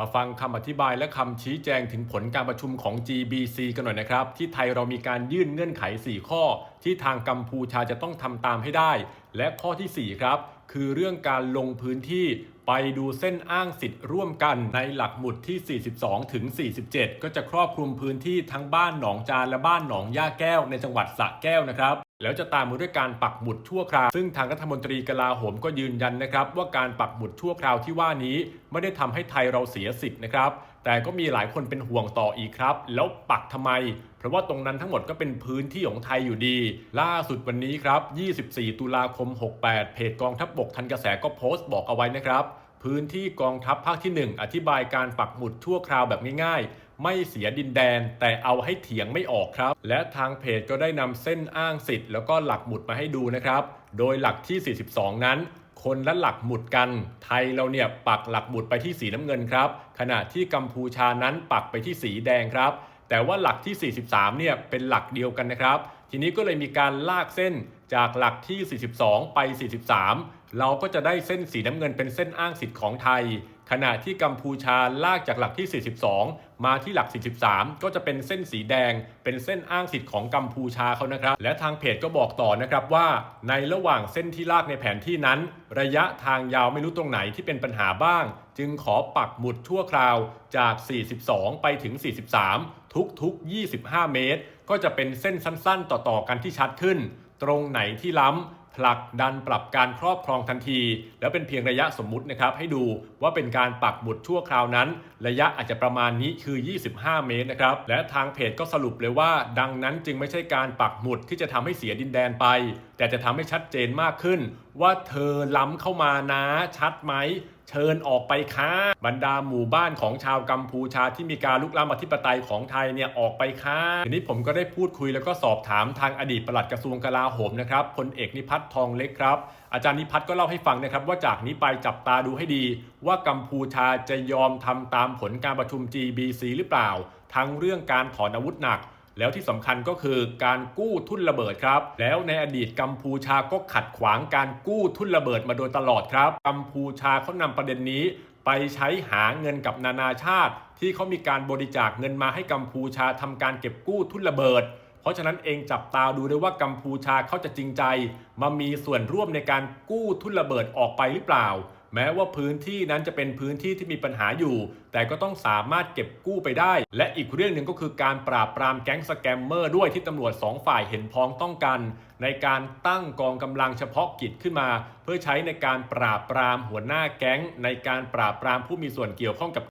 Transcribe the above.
มาฟังคำอธิบายและคำชี้แจงถึงผลการประชุมของ GBC กันหน่อยนะครับ ที่ไทยเรามีการยื่นเงื่อนไข 4 ข้อ ที่ทางกัมพูชาจะต้องทำตามให้ได้ และข้อที่ 4 ครับ คือเรื่องการลงพื้นที่ไปดูเส้นอ้างสิทธิ์ร่วมกันในหลักหมุดที่ 42 ถึง 47 ก็จะครอบคลุมพื้นที่ทั้งบ้านหนองจานและบ้านหนองย่าแก้วในจังหวัดสระแก้วนะครับ แล้วจะตามมาด้วยการปักหมุดชั่วคราว ซึ่งทางรัฐมนตรีกลาโหมก็ยืนยันนะครับ ว่าการปักหมุดชั่วคราวที่ว่านี้ ไม่ได้ทำให้ไทยเราเสียสิทธิ์นะครับ แต่ก็มีหลายคนเป็นห่วงต่ออีกครับ แล้วปักทำไม เพราะว่าตรงนั้นทั้งหมดก็เป็นพื้นที่ของไทยอยู่ดี ล่าสุดวันนี้ครับ 24 ตุลาคม 68 เพจกองทัพบบกทันกระแสก็โพสต์บอกเอาไว้นะครับ พื้นที่กองทัพภาคที่ 1 อธิบายการปักหมุดชั่วคราวแบบง่ายๆ ไม่เสียดินแดนแต่เอาให้เถียงไม่ออกครับ และทางเพจก็ได้นำเส้นอ้างสิทธิ์แล้วก็หลักหมุดมาให้ดูนะครับ โดยหลักที่ 42 นั้น คนละหลักหมุดกัน ไทยเราเนี่ยปักหลักหมุดไปที่สีน้ำเงินครับ ขณะที่กัมพูชานั้นปักไปที่สีแดงครับ แต่ว่าหลักที่ 43 เนี่ยเป็นหลักเดียวกันนะครับ ทีนี้ก็เลยมีการลากเส้น จากหลักที่ 42 ไป 43 เราก็จะได้เส้นสีน้ำเงินเป็นเส้นอ้างสิทธิ์ของไทย ขณะที่กัมพูชาลากจากหลักที่ 42 มาที่หลัก 43 ก็จะเป็นเส้นสีแดง เป็นเส้นอ้างสิทธิ์ของกัมพูชาเขานะครับ และทางเพจก็บอกต่อนะครับว่า ในระหว่างเส้นที่ลากในแผนที่นั้น ระยะทางยาวไม่รู้ตรงไหนที่เป็นปัญหาบ้าง จึงขอปักหมุดชั่วคราวจาก 42 ไปถึง 43 ทุกๆ 25 เมตร ก็จะเป็นเส้นสั้นๆ ต่อๆกันที่ชัดขึ้น ตรงไหนที่ล้ำผลักดันปรับการครอบครองทันที แล้วเป็นเพียงระยะสมมุตินะครับ ให้ดูว่าเป็นการปักหมุดชั่วคราวนั้น ระยะอาจจะประมาณนี้คือ 25 เมตรนะครับ และทางเพจก็สรุปเลยว่า ดังนั้นจึงไม่ใช่การปักหมุดที่จะทำให้เสียดินแดนไป แต่จะทำให้ชัดเจนมากขึ้น ว่าเธอล้ำเข้ามานะ ชัดไหม เชิญออกไปค้าบรรดาหมู่บ้านของชาวกัมพูชาที่มีการลุกล้ำอธิปไตยของไทยเนี่ยออกไปค้าทีนี้ผมก็ได้พูดคุยแล้วก็สอบถามทางอดีตปลัดกระทรวงกลาโหมนะครับพลเอกนิพัฒน์ทองเล็กครับ อาจารย์นิพัฒน์ก็เล่าให้ฟังนะครับ ว่าจากนี้ไปจับตาดูให้ดี ว่ากัมพูชาจะยอมทำตามผลการประชุม GBC หรือเปล่า ทั้งเรื่องการถอนอาวุธหนัก แล้วที่สำคัญก็คือการกู้ทุนระเบิดครับ แล้วในอดีตกัมพูชาก็ขัดขวางการกู้ทุนระเบิดมาโดยตลอดครับ กัมพูชาเขานำประเด็นนี้ ไปใช้หาเงินกับนานาชาติ ที่เขามีการบริจาคเงินมาให้กัมพูชาทำการเก็บกู้ทุนระเบิดเพราะฉะนั้นเองจับตาดูด้วยว่ากัมพูชาเขาจะจริงใจ มามีส่วนร่วมในการกู้ทุนระเบิดออกไปหรือเปล่า แม้ว่าพื้นที่นั้นจะเป็นพื้นที่ที่มีปัญหาอยู่ แต่ก็ต้องสามารถเก็บกู้ไปได้ และอีกเรื่องหนึ่งก็คือการปราบปรามแก๊งสแกมเมอร์ด้วยที่ตำรวจสองฝ่ายเห็นพ้องต้องกัน ในการตั้งกองกำลังเฉพาะกิจขึ้นมา เพื่อใช้ในการปราบปรามหัวหน้าแก๊ง ในการปราบปรามผู้มีส่วนเกี่ยวข้องกับ